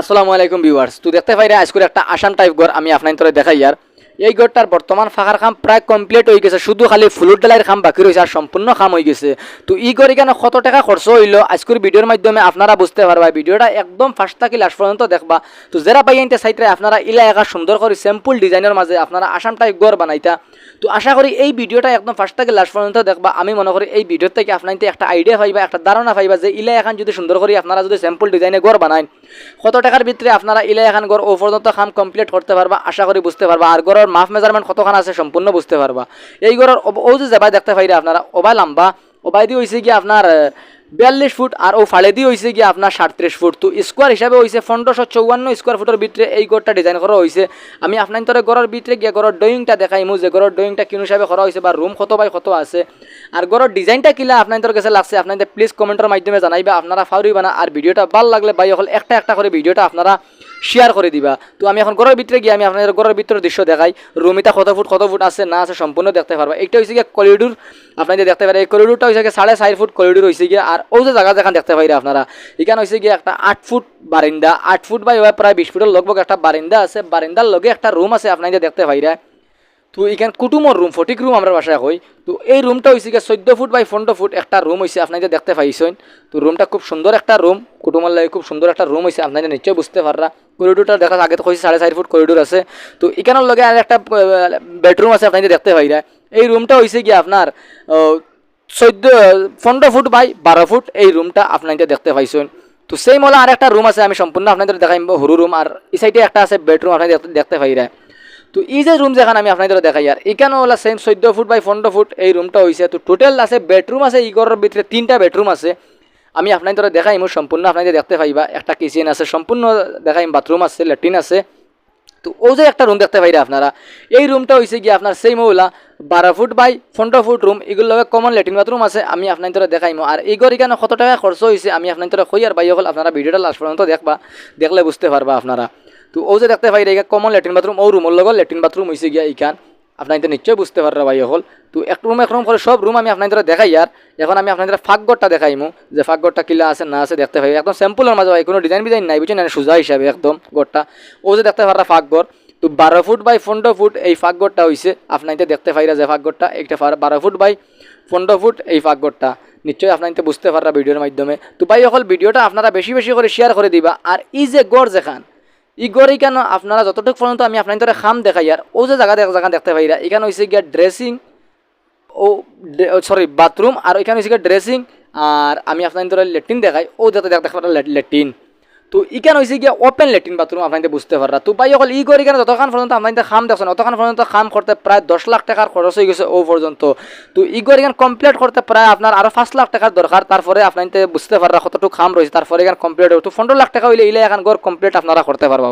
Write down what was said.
আসসালামু আলাইকুম ভিউয়ার্স। তো দেখতে পাইরা আজকের একটা আসাম টাইপ ঘর আমি আপনার তরে দেখাই আর। এই ঘরটার বর্তমান ফাঁকার খাম প্রায় কমপ্লিট হয়ে গেছে। শুধু খালি ফুলুর ডালাইয়ের খাম বাকি রয়েছে আর সম্পূর্ণ খাম হয়ে গেছে। তো ই ঘর এখানে কত টাকা খরচ হইল? আজকের ভিডিওর মাধ্যমে আপনারা বুঝতে পারবা। ভিডিওটা একদম ফার্স্ট থাকি লাস্ট পর্যন্ত দেখবা। তো যারা পাই আনতে সাইটে আপনারা ইলা একা সুন্দর করে সিম্পল ডিজাইনের মাঝে আপনারা আসাম টাইপ ঘর বানাইতা। তো আশা করি এই ভিডিওটা একদম ফার্স্ট থেকে লাস্ট পর্যন্ত দেখবা। আমি মনে করি এই ভিডিও থেকে আপনার একটা আইডিয়া পাইবা, একটা ধারণা পাইবা যে ইলা এখন যদি সুন্দর করে আপনারা যদি সিম্পল ডিজাইনে ঘর বানায়, কত টাকার ভিতরে আপনারা ইলা এখন ঘর ও পর্যন্ত কাম কমপ্লিট করতে পারবা, আশা করি বুঝতে পারবা। আর ঘরের মাফ মেজারমেন্ট কতখান আছে সম্পূর্ণ বুঝতে পারবা। এই ঘরের ও- যে যাবাই দেখতে পাইরা আপনারা ওবাই লম্বা ওবাই দিয়ে হয়েছে কি আপনার বিয়াল্লিশ ফুট, আর ও ফাড়ে দিয়ে হয়েছে কি আপনার সাতত্রিশ ফুট। তো স্কোয়ার হিসাবে হয়েছে পনেরোশো চৌয়ান্ন স্কোয়ার ফুটের ভিতরে এই ঘরটা ডিজাইন করা হয়েছে আমি আপনার তোর ঘরের ভিতরে গিয়ে ঘরের ড্রয়িংটা দেখাইমু যে ঘরের ড্রয়িংটা কিন হিসাবে করা হয়েছে বা রুম কত বাই কত আছে। আর ঘরের ডিজাইনটা কিলা আপনার তোর কাছে লাগছে আপনাদের প্লিজ কমেন্টের মাধ্যমে জানাইবা, আপনারা ফাউরিবা না। আর ভিডিওটা ভালো লাগলে ভাই হল একটা একটা করে ভিডিওটা আপনারা শেয়ার করে দিবা। তো আমি এখন ঘরের ভিতরে গিয়ে আমি আপনাদের ঘরের ভিতরে দৃশ্য দেখাই। রুমিটা কত ফুট কত ফুট আছে, না আছে, সম্পূর্ণ দেখতে পারবা। এইটা হয়েছে গিয়ে করিডোর আপনাদের দেখতে পারে এই করিডোরটা হয়েছে সাড়ে চার ফুট করিডোর হয়েছে গিয়ে, আর ও যে জায়গা যেখানে দেখতে পাই আপনারা, এখানে হয়েছে গিয়ে একটা আট ফুট বারিন্দা। আট ফুট বা প্রায় বিশ ফুটের লগভগ একটা বারিন্দা আছে। বারিন্দার লগে একটা রুম আছে আপনাদের দেখতে পাইরা। তো এখানে কুটুমর রুম ফটিক রুম আমরা বাসায় কই তো এই রুমটা হয়েছে গিয়ে চোদ্দ ফুট বাই পনেরো ফুট একটা রুম হয়েছে আপনাদের দেখতে পাইছেন। তো রুমটা খুব সুন্দর একটা রুম কুটুমর লাগে খুব সুন্দর একটা রুম হয়েছে আপনাদের নিশ্চয়ই বুঝতে পাররা করিডোরটা দেখা আগে তো কইছে সাড়ে চার ফুট করিডোর আছে। তো এখানের লগে আর একটা বেডরুম আছে আপনাদের দেখতে পাইরা এই রুমটা হয়েছে গিয়ে আপনার চোদ্দ পনেরো ফুট বাই বারো ফুট এই রুমটা আপনাদের দেখতে পাইছেন। তো সেই মলা আর একটা রুম আছে, আমি সম্পূর্ণ আপনাদের দেখাই সরু রুম আর এই সাইডে একটা আছে বেডরুম আপনাদের দেখতে পাইরা তো এই যে রুম যেখানে আমি আপনাদের দেখাই, আর এখানেও হলো সেম চোদ্দ ফুট বাই পনেরো ফুট এই রুমটা হয়েছে তো টোটাল আছে বেডরুম আছে, এই ঘরের ভিতরে তিনটা বেডরুম আছে। আমি আপনাদের দেখাই মোৰ সম্পূর্ণ আপনাদের দেখতে পাইবা। একটা কিচেন আছে, সম্পূর্ণ দেখাইম বাথরুম আছে লেট্রিন আছে। তো ও যে একটা রুম দেখতে পাইরা আপনারা, এই রুমটা হয়েছে কি আপনার সেই মৌলা বারো ফুট বাই পনেরো ফুট রুম এগুলোর লগে কমন লেট্রিন বাথরুম আছে, আমি আপনাদের দেখাইমো। আর এই ঘর এখানে কত টাকা খরচ হয়েছে আমি আপনাদের কই আর বাই হল আপনারা ভিডিওটা লাস্ট পর্যন্ত দেখবা, দেখলে বুঝতে পারবা আপনারা। তো ও যে দেখতে পাইরা এখানে কমন লেট্রিন বাথরুম ও রুমের লগত লেট্রিন বাথরুম হয়েছে গিয়া এইখান। আপনাদের নিশ্চয়ই বুঝতে পাররা ভাই হল তো এক রুম এক রুম করে সব রুম আমি আপনাদের দেখাই আর। এখন আমি আপনাদের ফাঁকঘরটা দেখাইমু, যে ফাঁকঘরটা কিলা আছে, না আছে, দেখতে পাই একদম স্যাম্পলের মাঝে ভাই, কোনো ডিজাইন বিজাইন নাই, বুঝছেন? সোজা হিসাবে একদম ঘরটা। ও যে দেখতে পাররা ফাঁকঘর, তো বারো ফুট বাই পনেরো ফুট এই ফাঁকঘরটা হয়েছে আপনাদের দেখতে পাইরা যে ফাঁকঘরটা একটা বারো ফুট বাই পনেরো ফুট এই ফাঁকঘরটা। নিশ্চয়ই আপনাদের বুঝতে পাররা ভিডিওর মাধ্যমে। তো ভাই অকল ভিডিওটা আপনারা বেশি বেশি করে শেয়ার করে দিবা, আর এই যে গড় যেখান ই গড় কেন? আপনারা যতটুকু পর্যন্ত আমি আপনার ধরে খাম দেখাই, আর ও যে জায়গা দেখ- জায়গা দেখতে পাইরা এখানে হয়েছে গিয়া ড্রেসিং ও সরি বাথরুম আর এখানে হয়েছে গিয়া ড্রেসিং আর আমি আপনার ধরে লেট্রিন দেখাই, ও যাতে দেখতে ল্যাট্রিন তো ইখানে হয়েছে গিয়ে ওপেন লেট্রিন বাথরুম আপনাদের বুঝতে পারা তো ভাই অকল ই করে কেন যতক্ষণ পর্যন্ত আপনাদের খাম দেখছেন অতক্ষণ পর্যন্ত খাম করতে প্রায় দশ লাখ টাকার খরচ হয়ে গেছে ও পর্যন্ত তো ই করে কেন কমপ্লিট করতে প্রায় আপনার আরও পাঁচ লাখ টাকার দরকার তারপরে আপনাদের বুঝতে পারা কতটুকু খাম রয়েছে তারপরে এখানে কমপ্লিট হবে তো পনেরো লাখ টাকা হইলে ইলে এখন গড় কমপ্লিট আপনারা করতে পারবা